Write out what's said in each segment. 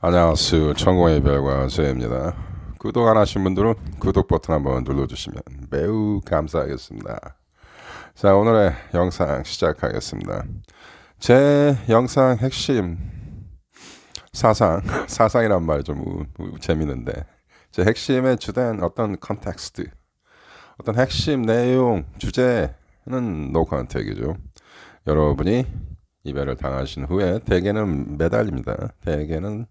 안녕하세요. 천공의 별과 저입니다. 구독 안 하신 분들은 구독 버튼 한번 눌러주시면 매우 감사하겠습니다. 자, 오늘의 영상 시작하겠습니다. 제 영상 핵심 사상, 사상이란 말 좀 재밌는데, 제 핵심에 주된 어떤 컨텍스트, 어떤 핵심 내용, 주제는 노 컨택이죠. 여러분이 이별을 당하신 후에 대개는 매달립니다. 대개는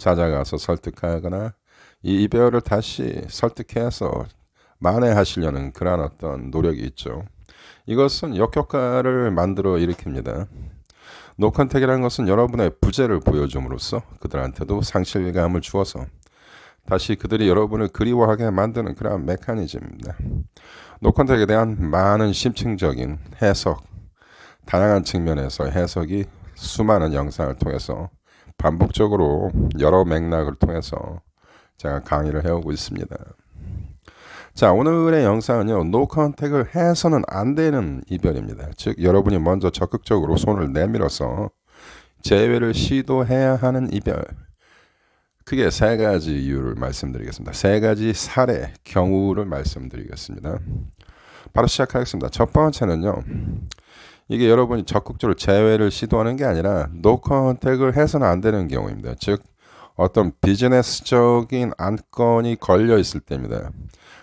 찾아가서 설득하거나 이 이별을 다시 설득해서 만회하시려는 그러한 어떤 노력이 있죠. 이것은 역효과를 만들어 일으킵니다. 노컨택이라는 것은 여러분의 부재를 보여줌으로써 그들한테도 상실감을 주어서 다시 그들이 여러분을 그리워하게 만드는 그러한 메커니즘입니다. 노컨택에 대한 많은 심층적인 해석, 다양한 측면에서 해석이 수많은 영상을 통해서 반복적으로 여러 맥락을 통해서 제가 강의를 해오고 있습니다. 자, 오늘의 영상은요, 노 컨택을 해서는 안 되는 이별입니다. 즉, 여러분이 먼저 적극적으로 손을 내밀어서 재회를 시도해야 하는 이별. 크게 세 가지 이유를 말씀드리겠습니다. 세 가지 사례, 경우를 말씀드리겠습니다. 바로 시작하겠습니다. 첫 번째는요, 이게 여러분이 적극적으로 재회를 시도하는 게 아니라 노 컨택을 해서는 안 되는 경우입니다. 즉 어떤 비즈니스적인 안건이 걸려 있을 때입니다.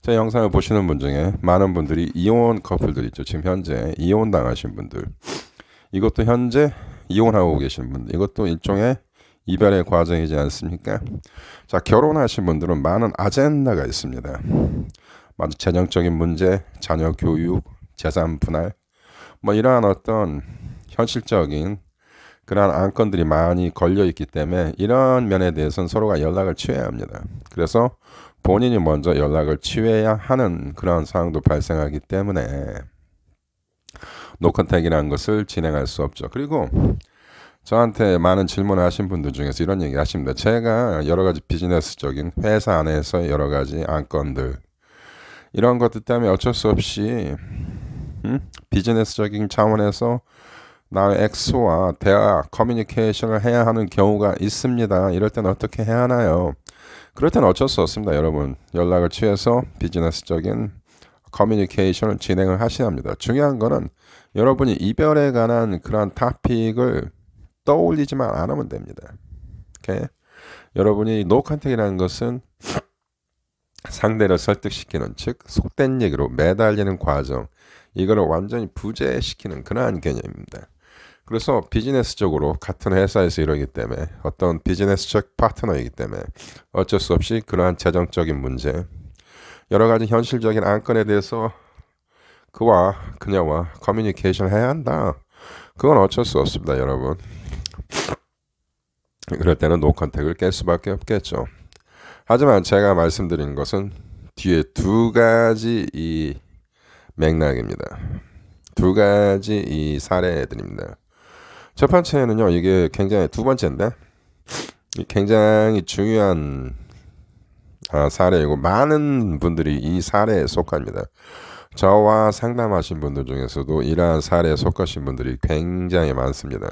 제 영상을 보시는 분 중에 많은 분들이 이혼 커플들 있죠. 지금 현재 이혼 당하신 분들. 이것도 현재 이혼하고 계신 분들. 이것도 일종의 이별의 과정이지 않습니까? 자, 결혼하신 분들은 많은 아젠다가 있습니다. 먼저 재정적인 문제, 자녀 교육, 재산 분할, 뭐 이러한 어떤 현실적인 그러한 안건들이 많이 걸려 있기 때문에 이런 면에 대해서는 서로가 연락을 취해야 합니다. 그래서 본인이 먼저 연락을 취해야 하는 그런 상황도 발생하기 때문에 노컨택이라는 것을 진행할 수 없죠. 그리고 저한테 많은 질문을 하신 분들 중에서 이런 얘기 하십니다. 제가 여러 가지 비즈니스적인 회사 안에서 여러 가지 안건들 이런 것들 때문에 어쩔 수 없이 음? 비즈니스적인 차원에서 나의 엑스와 대화 커뮤니케이션을 해야 하는 경우가 있습니다. 이럴 때는 어떻게 해야 하나요? 그럴 때는 어쩔 수 없습니다, 여러분. 연락을 취해서 비즈니스적인 커뮤니케이션을 진행을 하셔야 합니다. 중요한 거는 여러분이 이별에 관한 그런 타픽을 떠올리지만 않으면 됩니다. 오케이? 여러분이 노컨택이라는 것은 상대를 설득시키는 즉 속된 얘기로 매달리는 과정 이거를 완전히 부재시키는 그러한 개념입니다. 그래서 비즈니스적으로 같은 회사에서 이러기 때문에 어떤 비즈니스적 파트너이기 때문에 어쩔 수 없이 그러한 재정적인 문제 여러 가지 현실적인 안건에 대해서 그와 그녀와 커뮤니케이션 해야 한다. 그건 어쩔 수 없습니다, 여러분. 그럴 때는 노컨택을 깰 수밖에 없겠죠. 하지만 제가 말씀드린 것은 뒤에 두 가지 이 맥락입니다. 두 가지 이 사례들입니다. 첫 번째는요, 이게 굉장히 두 번째인데, 굉장히 중요한 아, 사례이고, 많은 분들이 이 사례에 속합니다. 저와 상담하신 분들 중에서도 이러한 사례에 속하신 분들이 굉장히 많습니다.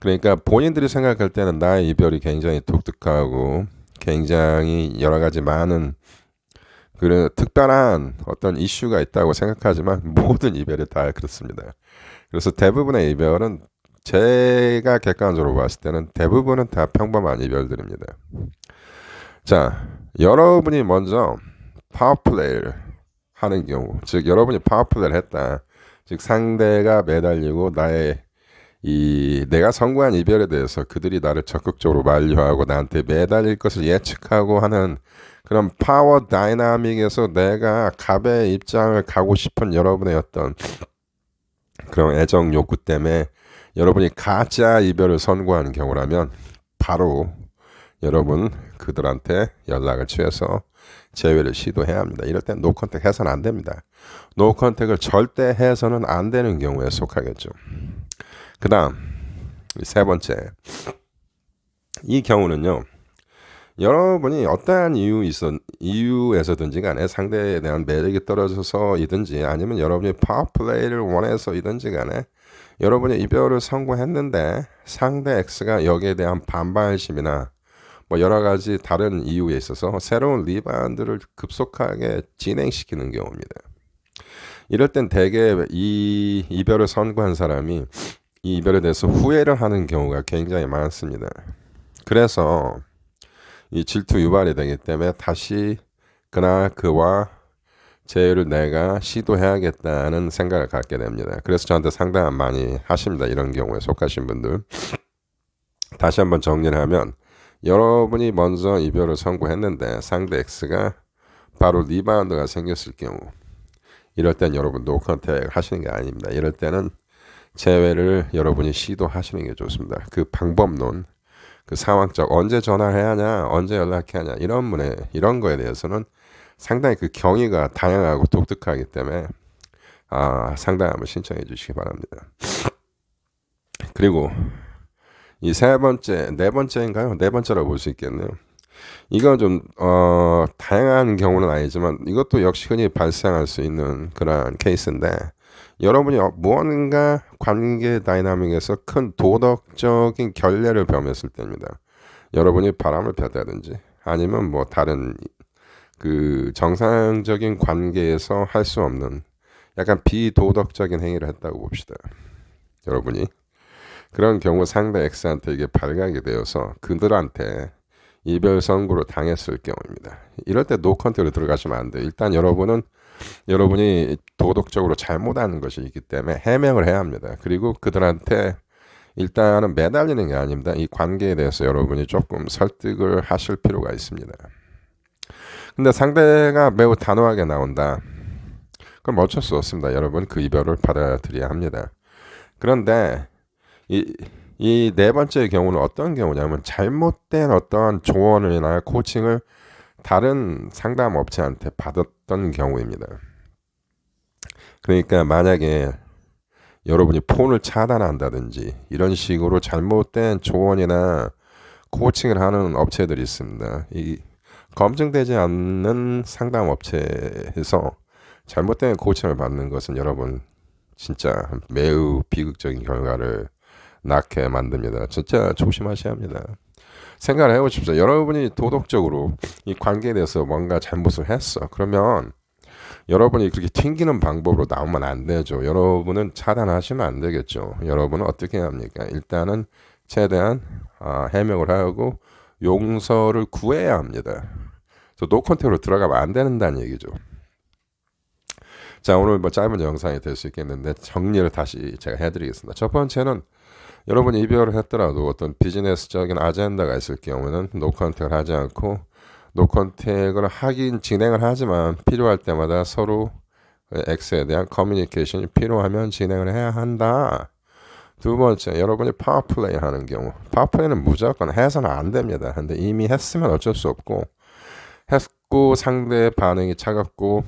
그러니까 본인들이 생각할 때는 나의 이별이 굉장히 독특하고, 굉장히 여러 가지 많은 그런 특별한 어떤 이슈가 있다고 생각하지만 모든 이별이 다 그렇습니다. 그래서 대부분의 이별은 제가 객관적으로 봤을 때는 대부분은 다 평범한 이별들입니다. 자, 여러분이 먼저 파워플레이를 하는 경우, 즉 여러분이 파워플레이를 했다. 즉 상대가 매달리고 나의 이 내가 선고한 이별에 대해서 그들이 나를 적극적으로 만류하고 나한테 매달릴 것을 예측하고 하는 그런 파워 다이나믹에서 내가 갑의 입장을 가고 싶은 여러분의 어떤 그런 애정 욕구 때문에 여러분이 가짜 이별을 선고하는 경우라면 바로 여러분 그들한테 연락을 취해서 재회를 시도해야 합니다. 이럴 땐 노컨택 해서는 안 됩니다. 노컨택을 절대 해서는 안 되는 경우에 속하겠죠. 그 다음 세 번째 이 경우는요. 여러분이 어떠한 이유 있었 이유에서든지 간에 상대에 대한 매력이 떨어져서이든지 아니면 여러분이 파워 플레이를 원해서이든지 간에 여러분이 이별을 성공했는데 상대 X가 여기에 대한 반발심이나 뭐 여러 가지 다른 이유에 있어서 새로운 리바운드를 급속하게 진행시키는 경우입니다. 이럴 땐 대개 이 이별을 선고한 사람이 이 이별에 대해서 후회를 하는 경우가 굉장히 많습니다. 그래서 이 질투 유발이 되기 때문에 다시 그나 그와 재회를 내가 시도해야겠다는 생각을 갖게 됩니다. 그래서 저한테 상담 많이 하십니다. 이런 경우에 속하신 분들. 다시 한번 정리를 하면 여러분이 먼저 이별을 선고했는데 상대 X가 바로 리바운드가 생겼을 경우 이럴 땐 여러분 노컨택 하시는 게 아닙니다. 이럴 때는 재회를 여러분이 시도하시는 게 좋습니다. 그 방법론, 그 상황적 언제 전화해야 하냐, 언제 연락해야 하냐 이런 문에 이런 거에 대해서는 상당히 그 경위가 다양하고 독특하기 때문에 아, 상담 한번 신청해 주시기 바랍니다. 그리고 이 세 번째, 네 번째인가요? 네 번째라고 볼 수 있겠네요. 이건 좀, 어, 다양한 경우는 아니지만 이것도 역시 흔히 발생할 수 있는 그런 케이스인데 여러분이 무언가 관계 다이나믹에서 큰 도덕적인 결례를 범했을 때입니다. 여러분이 바람을 폈다든지 아니면 뭐 다른 그 정상적인 관계에서 할 수 없는 약간 비도덕적인 행위를 했다고 봅시다. 여러분이 그런 경우 상대 X한테 이게 발각이 되어서 그들한테 이별 선고를 당했을 경우입니다. 이럴 때 노컨트로 들어가시면 안 돼요. 일단 여러분은 여러분이 도덕적으로 잘못하는 것이 있기 때문에 해명을 해야 합니다. 그리고 그들한테 일단은 매달리는 게 아닙니다. 이 관계에 대해서 여러분이 조금 설득을 하실 필요가 있습니다. 근데 상대가 매우 단호하게 나온다. 그럼 어쩔 수 없습니다. 여러분 그 이별을 받아들여야 합니다. 그런데 이 이 네 번째 경우는 어떤 경우냐면 잘못된 어떤 조언이나 코칭을 다른 상담 업체한테 받았던 경우입니다. 그러니까 만약에 여러분이 폰을 차단한다든지 이런 식으로 잘못된 조언이나 코칭을 하는 업체들이 있습니다. 이 검증되지 않는 상담 업체에서 잘못된 코칭을 받는 것은 여러분 진짜 매우 비극적인 결과를 낳게 만듭니다. 진짜 조심하셔야 합니다. 생각을 해보십시오. 여러분이 도덕적으로 이 관계에 대해서 뭔가 잘못을 했어. 그러면 여러분이 그렇게 튕기는 방법으로 나오면 안 되죠. 여러분은 차단하시면 안 되겠죠. 여러분은 어떻게 합니까? 일단은 최대한 아, 해명을 하고 용서를 구해야 합니다. 그래서 노컨택으로 들어가면 안 된다는 얘기죠. 자 오늘 뭐 짧은 영상이 될 수 있겠는데 정리를 다시 제가 해드리겠습니다. 첫 번째는 여러분이 이별을 했더라도 어떤 비즈니스적인 아젠다가 있을 경우에는 노컨택을 하지 않고 노컨택을 하긴 진행을 하지만 필요할 때마다 서로 X에 대한 커뮤니케이션이 필요하면 진행을 해야 한다. 두 번째, 여러분이 파워플레이 하는 경우. 파워플레이는 무조건 해서는 안 됩니다. 근데 이미 했으면 어쩔 수 없고, 했고 상대의 반응이 차갑고,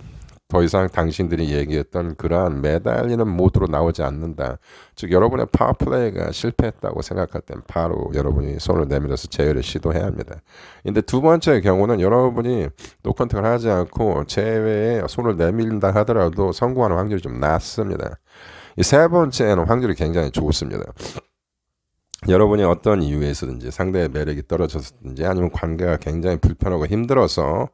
더 이상 당신들이 얘기했던 그러한 매달리는 모드로 나오지 않는다. 즉 여러분의 파워플레이가 실패했다고 생각할 땐 바로 여러분이 손을 내밀어서 제어를 시도해야 합니다. 근데 두 번째 경우는 여러분이 노컨택을 하지 않고 제외에 손을 내밀다 하더라도 성공하는 확률이 좀 낮습니다. 이 세 번째는 확률이 굉장히 좋습니다. 여러분이 어떤 이유에서든지 상대의 매력이 떨어졌든지 아니면 관계가 굉장히 불편하고 힘들어서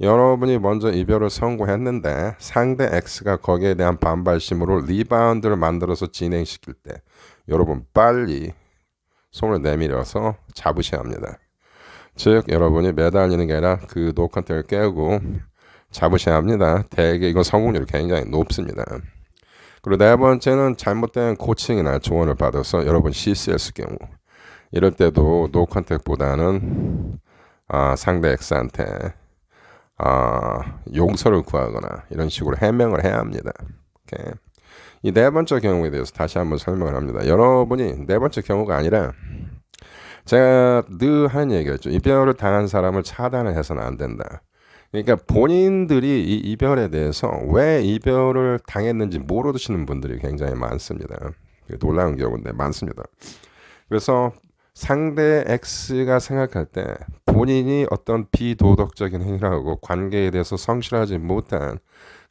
여러분이 먼저 이별을 선고했는데 상대 X가 거기에 대한 반발심으로 리바운드를 만들어서 진행시킬 때 여러분 빨리 손을 내밀어서 잡으셔야 합니다. 즉 여러분이 매달리는 게 아니라 그 노컨택을 깨고 잡으셔야 합니다. 대개 이건 성공률이 굉장히 높습니다. 그리고 네 번째는 잘못된 코칭이나 조언을 받아서 여러분 실수했을 경우 이럴 때도 노컨택보다는 아, 상대 X한테 아, 용서를 구하거나 이런 식으로 해명을 해야 합니다. 이 네 번째 경우에 대해서 다시 한번 설명을 합니다. 여러분이 네 번째 경우가 아니라 제가 늘 하는 얘기였죠. 이별을 당한 사람을 차단을 해서는 안 된다. 그러니까 본인들이 이 이별에 대해서 왜 이별을 당했는지 모르시는 분들이 굉장히 많습니다. 놀라운 경우인데 많습니다. 그래서 상대 X가 생각할 때 본인이 어떤 비도덕적인 행위를 하고 관계에 대해서 성실하지 못한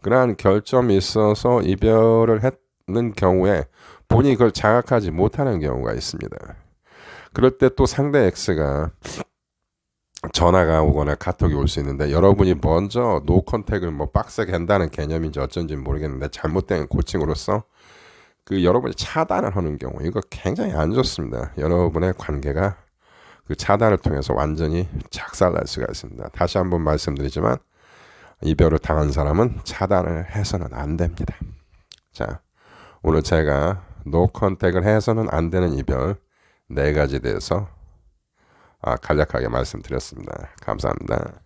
그러한 결점이 있어서 이별을 했는 경우에 본인이 그걸 자각하지 못하는 경우가 있습니다. 그럴 때 또 상대 X가 전화가 오거나 카톡이 올 수 있는데 여러분이 먼저 노 컨택을 뭐 빡세게 한다는 개념인지 어쩐지 모르겠는데 잘못된 고칭으로서 그 여러분이 차단을 하는 경우 이거 굉장히 안 좋습니다. 여러분의 관계가 그 차단을 통해서 완전히 작살날 수가 있습니다. 다시 한번 말씀드리지만 이별을 당한 사람은 차단을 해서는 안 됩니다. 자, 오늘 제가 노 컨택을 해서는 안 되는 이별 네 가지 대해서 아, 간략하게 말씀드렸습니다. 감사합니다.